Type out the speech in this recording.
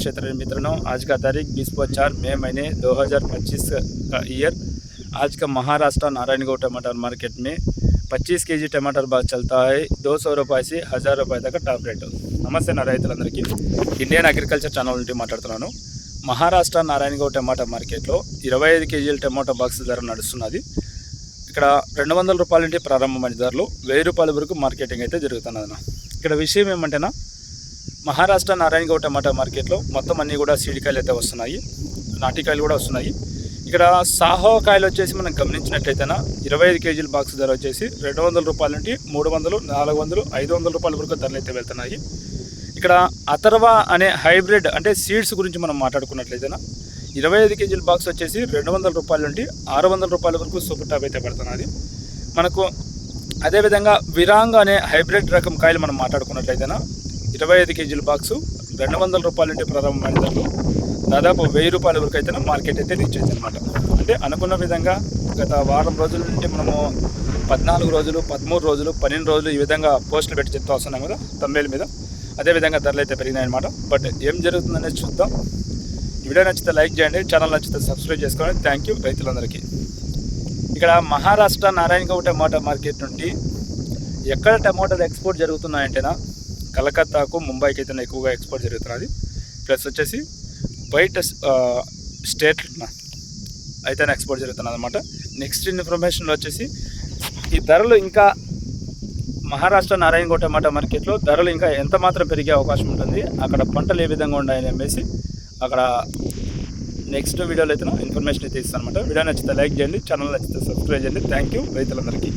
क्षेत्र मित्रों आज का तारीख बीस चार मई महीने 2025 का ईयर आज का महाराष्ट्र नारायणगढ़ टमाटर मार्केट में 25 కేజీ టమాటర్ బాగా చల్తా है दो सौ రూపాయలు से హజార్ రూపాయల దాకా టాప్ రేటు నమస్తే నా రైతులందరికీ ఇండియన్ అగ్రికల్చర్ ఛానల్ నుండి మాట్లాడుతున్నాను మహారాష్ట్ర నారాయణగౌడ్ టమాటా మార్కెట్లో ఇరవై ఐదు కేజీల టమాటా బాక్స్ ధర నడుస్తున్నది ఇక్కడ రెండు వందల రూపాయల నుండి ప్రారంభమైన ధరలు వెయ్యి రూపాయల వరకు మార్కెటింగ్ అయితే జరుగుతున్నది ఇక్కడ విషయం ఏమంటేనా మహారాష్ట్ర నారాయణగౌడ టమాటా మార్కెట్లో మొత్తం అన్నీ కూడా సీడికాయలు అయితే వస్తున్నాయి. నాటికాయలు కూడా వస్తున్నాయి. ఇక్కడ సాహో కాయలు వచ్చేసి మనం గమనించినట్లయితేనా ఇరవై ఐదు కేజీల బాక్స్ ధర వచ్చేసి రెండు వందల రూపాయల నుండి మూడు వందలు నాలుగు వందలు ఐదు వందల రూపాయల వరకు ధరలు అయితే వెళ్తున్నాయి. ఇక్కడ అథర్వ అనే హైబ్రిడ్ అంటే సీడ్స్ గురించి మనం మాట్లాడుకున్నట్లయితేనా ఇరవై ఐదు కేజీల బాక్స్ వచ్చేసి రెండు వందల రూపాయల నుండి ఆరు వందల రూపాయల వరకు సూపర్ టాప్ అయితే పడుతున్నది. మనకు అదేవిధంగా విరాంగ్ అనే హైబ్రిడ్ రకం కాయలు మనం మాట్లాడుకున్నట్లయితేనా ఇరవై ఐదు కేజీల బాక్సు రెండు వందల రూపాయల నుండి ప్రారంభమైన ధరలు దాదాపు వెయ్యి రూపాయల వరకు అయితే మార్కెట్ అయితే రీచ్ అయింది అనమాట అంటే అనుకున్న విధంగా గత వారం రోజుల నుండి మనము పద్నాలుగు రోజులు పదమూడు రోజులు పన్నెండు రోజులు ఈ విధంగా పోస్టులు పెట్టి చెప్తా వస్తున్నాం కదా తమ్మేల మీద. అదేవిధంగా ధరలు అయితే పెరిగినాయన్నమాట బట్ ఏం జరుగుతుందనేది చూద్దాం. ఈ వీడియో నచ్చితే లైక్ చేయండి ఛానల్ నచ్చితే సబ్స్క్రైబ్ చేసుకోండి. థ్యాంక్ యూ రైతులందరికీ. ఇక్కడ మహారాష్ట్ర నారాయణగౌడ టమాటా మార్కెట్ నుండి ఎక్కడ టమాటాలు ఎక్స్పోర్ట్ జరుగుతున్నాయంటేనా కలకత్తాకు ముంబైకి అయితే ఎక్కువగా ఎక్స్పోర్ట్ జరుగుతున్నది. ప్లస్ వచ్చేసి బయట స్టేట్ అయితే ఎక్స్పోర్ట్ జరుగుతున్నది అనమాట నెక్స్ట్ ఇన్ఫర్మేషన్లో వచ్చేసి ఈ ధరలు ఇంకా మహారాష్ట్ర నారాయణగౌడ మాట మార్కెట్లో ధరలు ఇంకా ఎంత మాత్రం పెరిగే అవకాశం ఉంటుంది అక్కడ పంటలు ఏ విధంగా ఉన్నాయని చెప్పేసి అక్కడ నెక్స్ట్ వీడియోలో అయితే ఇన్ఫర్మేషన్ అయితే ఇస్తాను అనమాట వీడియో నచ్చితే లైక్ చేయండి ఛానల్ నచ్చితే సబ్స్క్రైబ్ చేయండి. థ్యాంక్ యూ రైతులందరికీ.